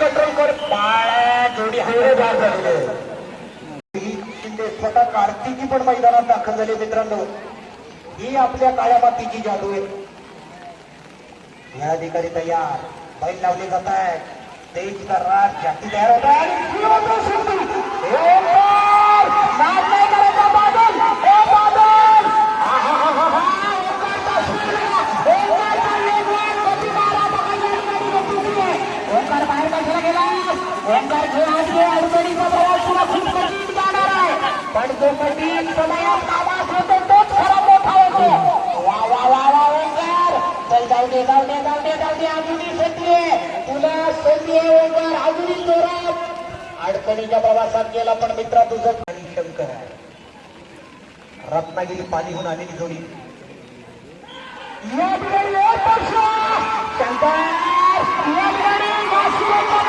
Control कर पाळ्या जोडी हवे बाद झालेले. स्वतः कार्तिकी पण मैदानात दाखल झाले मित्रांनो. ही आपल्या काळ्या मातीची जादू आहे. या अधिकारी तयार बैल लावले जात आहे तेजचा राज जाती तयार होत आहे. आणि पण जो कठीण समयात कामास होतो तोच खरा मोठा होतो. वा वा वा वा ओंकार. चल जाऊ दे जाऊ दे जाऊ दे जाऊ दे अजूनही आहे तुला आहे ओंकार. अजूनही जोरात. अडचणीच्या प्रवासात गेला पण मित्रा तुझं आणि शंकर आहे. रत्नागिरी पालीहून आलेली जोडी. या ठिकाणी एक वर्ष. शंकर या ठिकाणी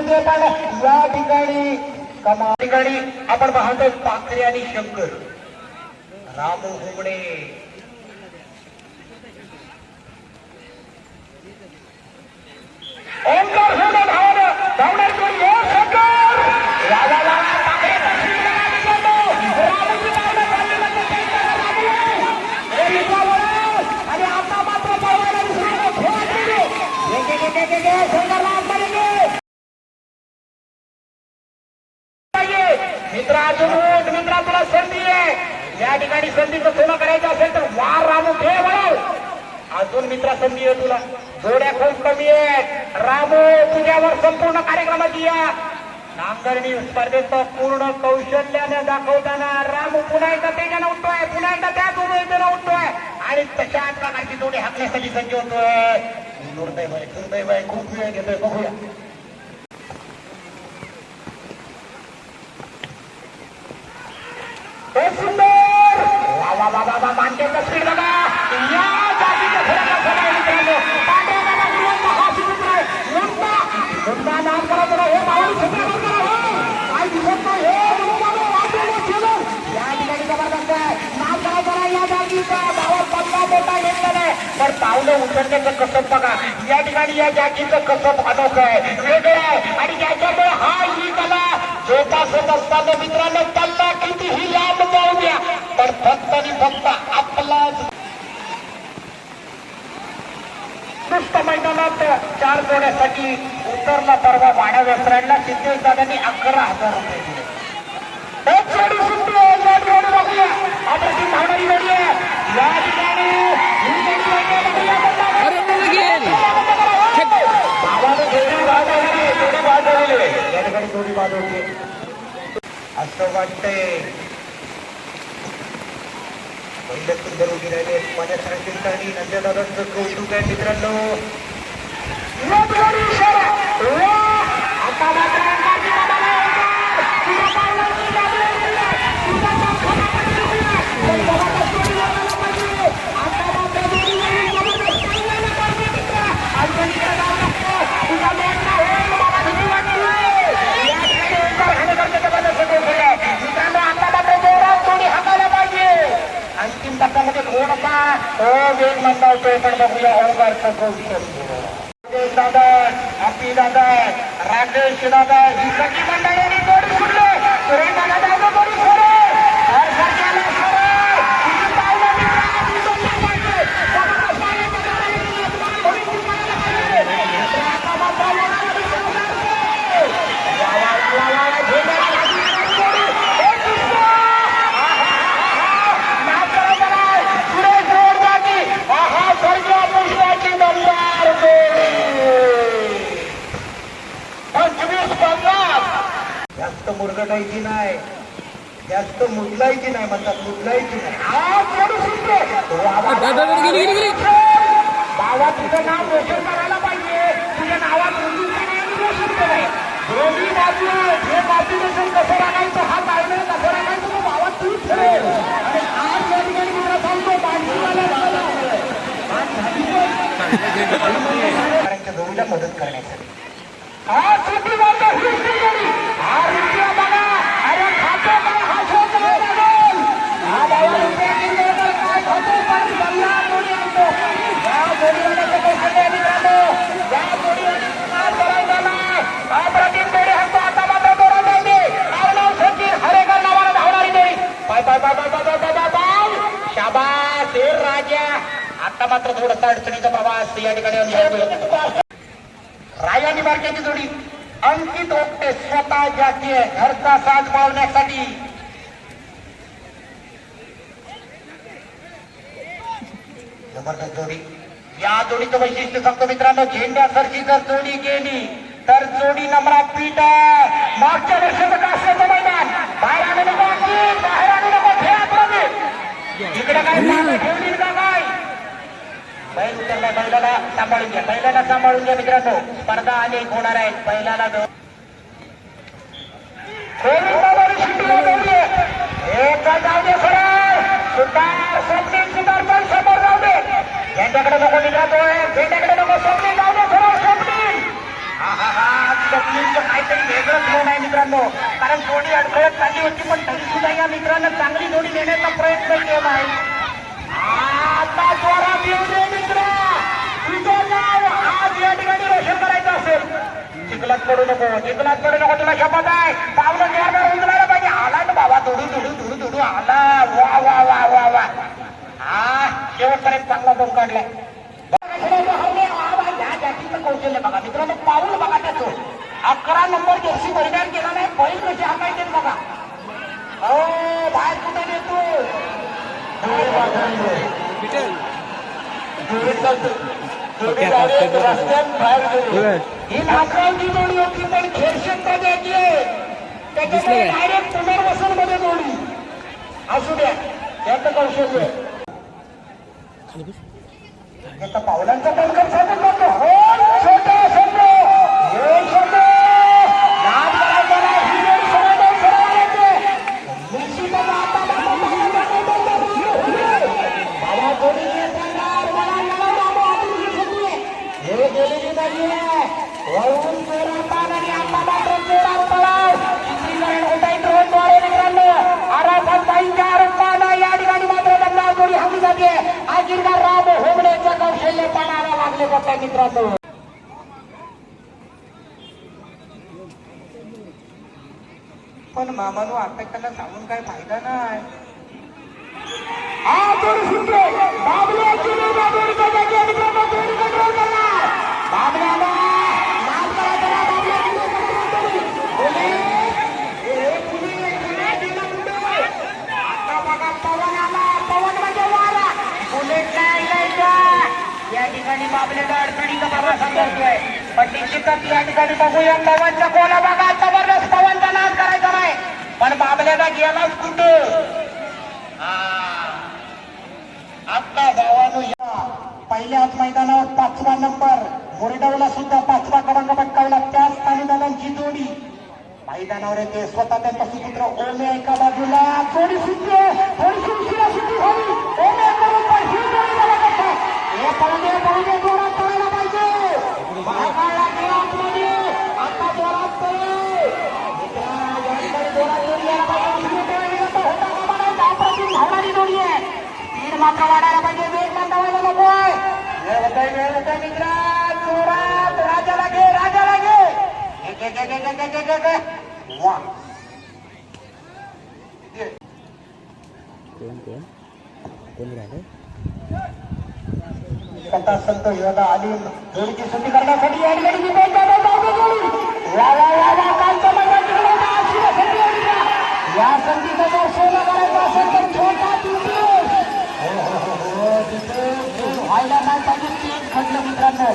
म्हणजे पण या ठिकाणी कमा ठिकाणी आपण पाहतो पाखरे आणि शंकर. रामू हुबडे ओंकार सुद्धा धावणं. धावणार कोण शंकर. राजाला म्हणजे आणि आता मात्र शंकरला मित्र अजून मित्रा तुला संधी आहे. या ठिकाणी संधीचं सोनं करायचं असेल तर वार रामू ठे वळव. अजून मित्रा संधी आहे तुला. जोड्या खूप कमी आहेत. रामू तुझ्यावर संपूर्ण कार्यक्रमाची या नांगरणी स्पर्धेचं पूर्ण कौशल्याने दाखवताना रामू पुन्हा एकदा त्याच्यानं उठतोय पुन्हा एकदा त्याच उमेदीनं उठतोय. आणि तशाच प्रकारची जोडी हाकण्यासाठी सज्ज होतोय. दुर्दैव आहे दुर्दैव आहे. खूप वेळ घेतोय बघूया हे सुंदर वा वा स्पीड बघा. या जातीच्या मित्रांनो. हा आहे. मुंडा मुंडा नाम करायचं जरा. हे मावळी करा. हो. काय दिसत नाही हे मुंडाने केलं या ठिकाणी जबरदस्त आहे. नाम करायचं जरा या जातीचा भावा पल्ला मोठा घेतला नाही पण पावलं उचलण्याचं कसब बघा. या ठिकाणी या जातीचं कसब अनोखं आहे. वेगळं आहे. आणि ज्याच्यामुळे हा ही कला जोपासत असताना मित्रांनो पल्ला कितीही लांब पण फक्त आणि फक्त आपलाच दुष्ट मैदानात चार जोड्यासाठी उतरला परवा वाड्या व्यवसायाला तिथे जाण्याने अकरा हजार रुपये दिले. एक जोडी सुटली या जोडी असं वाटतंय. पहिलं सुंदर उभी राहिले माझ्या पाण्यात ठिकाणी नंद्यादादांचं कौतुक आहे मित्रांनो. Marta Constância. मुरगटायची नाही. जास्त मुदलायची नाही म्हणतात मुदलायची नाही. बाबा तुझं नाव रोशन करायला पाहिजे. तुझ्या नावात रोशन दोन्ही बाजू हे कॉम्बिनेशन कसं राखायचं हा पाहिजे कसं राखायचं तो बाबा तू ठरेल आणि आज या ठिकाणी मला सांगतो बांधीवाला झाला शेतकऱ्यांच्या जोडीला मदत करण्यासाठी. हा सुट्टी ही शेतकरी. हा शाबास हे राजा आता मात्र अडचणीचा प्रवास या ठिकाणी रायानी मार्केटची जोडी. अंकित ओपटे स्वतः जाती घरचा साथ पावण्यासाठी जबरदस्त जोडी. या जोडीचं वैशिष्ट्य सांगतो मित्रांनो झेंड्यासारखी जर जोडी गेली. तर जोडी नंबरा पीठ मागच्या वर्षाचं काश्याचं मैदान. बाहेर आणू नको बाहेर आणू नको खेळात इकडे काय ठेवली का काय? बैल उतरला बैलाला सांभाळून घ्या. बैलाला सांभाळून घ्या मित्रांनो. स्पर्धा अनेक होणार आहेत. बैलाला. एक जाऊ दे सरळ सुतार स्वप्नील सुतार पण समोर जाऊ दे यांच्याकडे नको निघातोय त्यांच्याकडे नको. स्वप्नील जाऊ दे सरळ स्वप्नील हा हा हा. स्वप्नीलचं काहीतरी वेगळंच होऊन आहे मित्रांनो. कारण थोडी अडखळत चालली होती पण तरी सुद्धा या मित्रांनो चांगली जोडी देण्याचा प्रयत्न केला आहे. आता जोरात येऊ दे मित्र. तुझं नाव आज या ठिकाणी रोशन करायचं असेल. चिखलात पडू नको चिखलात पडू नको. तुला शपथ आहे. पावलं जोरदार उचलायला पाहिजे. आला ना बाबा दुडू दुडू दुडू दुडू. आला. वा वा वा वा वा. शेवटपर्यंत चांगला दोन काढलाय. कौशल्य बघा मित्रांनो पाऊल बघा त्याचं अकरा नंबर जर्सी परिधान केला नाही बैल कशी हाकायचे बघा. हो बाहेर कुठे नेतो ही जोडी होती पण खेळशेत्र द्यायची त्याच्यामुळे? डायरेक्ट पुनर्वसनमध्ये जोडी. असू द्या त्याचं कौशल्य. पावलांचा टंकर साधून जातो हो छोटे शब्द हे शब्द नाद करायचा नाही, ही जोडी सरळ जाऊन सरळ यायचे. निश्चितच आता बाबा बाबा बाबा बाबा बाबा. बाबा जोडी येताना मला मला बाबा आपण ही शकली. हे गेलेली नाहीये वळून जोरात आला आणि आता मात्र जोरात पळाव चित्रीकरण होत आहे ड्रोनद्वारे मित्रांनो आराफात बाईंच्या आरोपानं या ठिकाणी मात्र त्यांना जोडी हमी जाते आखिरकार राम होमण्याचं कौशल्य जात आहे मित्रांनो. पण मामानो आता त्याला सांगून काय फायदा नाही. बाबल्याला कुठं? आता गावानं या. पहिल्याच मैदानावर पाचवा नंबर मुरडवला सुद्धा पाचवा क्रमांक पटकावला. त्याच स्थानिकांची जोडी. मैदानावर येते स्वतः त्यांचा सुपुत्र ओमे एका बाजूला. थोडी सुटली. थोडी सुटली. मात्र वाढायला पाहिजे वेग मात्र वाढायला नकोय मित्र राजाला घे राजाला घे संत आली. जोडीची सुट्टी करण्यासाठी या ठिकाणी विजय जाधव धावतो जोडी या या संधीचा जर सोनं करायचा असेल व्हायला नाही पाहिजे तेच घडलं मित्रांनो.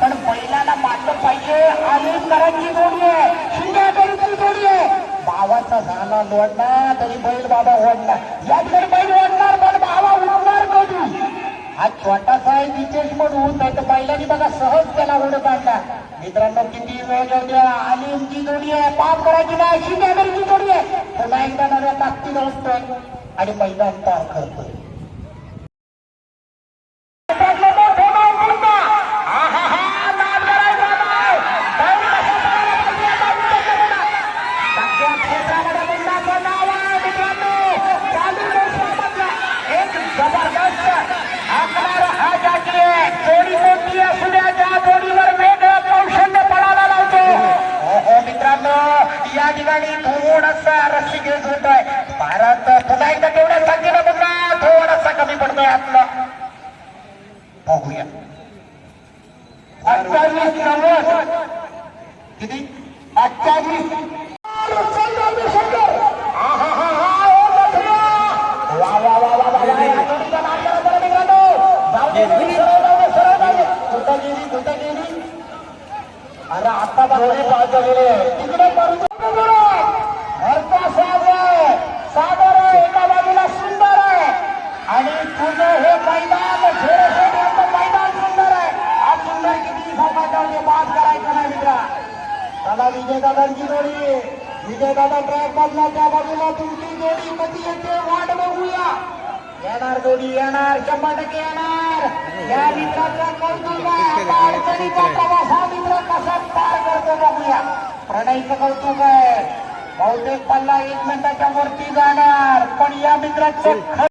पण बैलाला मारलं पाहिजे आणि करांची जोडी आहे. शिंद्याकडून जोडी आहे. बाबाचा झाला लोडला तरी बैल बाबा ओढला. याकडे बैल ओढणार पण बाबा उडणार कधी? हा छोटासा आहे नितेश म्हणून नाही तर बैलांनी बघा सहज त्याला ओढत काढला. मित्रांनो किती वेळ जाऊ द्या. आलिमची जोडी आहे. पाप करायची नाही. अशी कॅमेरीची जोडी आहे. पुन्हा एकदा नव्या ताकदीनं उठतोय आणि मैदान पार करतोय एक जबरदस्त आकणार हा जाती आहे जोडी कोणती असू द्या त्या जोडीवर वेगळं कौशल्य पडायला लावतो हो हो मित्रांनो या ठिकाणी थोडासा रस्सी घेत होत आहे भारत पुन्हा एकदा तेवढ्या संख्येनं बघा थोडासा कमी पडतोय आपलं बघूया अठ्ठावीस नव्वद किती अठ्ठावीस अरे आता पार झालेली आहे. तिकडे करू घरचा साज आहे. सागर आहे एका बाजूला सुंदर आहे. आणि तुझं हे मैदान मैदान सुंदर आहे. आज सुंदर किती सोपा जाऊन पास करायचं नाही मित्रा. त्याला विजयदादांची जोडी. विजयदादा ट्रॅक मधला त्या बाजूला तुमची जोडी. कधी येते वाट बघूया. येणार जोडी येणार. शंभर टक्के येणार. या मित्राचा कौतुक आहे. अडचणीचा प्रवास हा मित्र कसा करतो बघूया प्रणयचं कौतुक आहे. बहुतेक पल्ला एक मिनिटाच्या वरती जाणार. पण या मित्राचं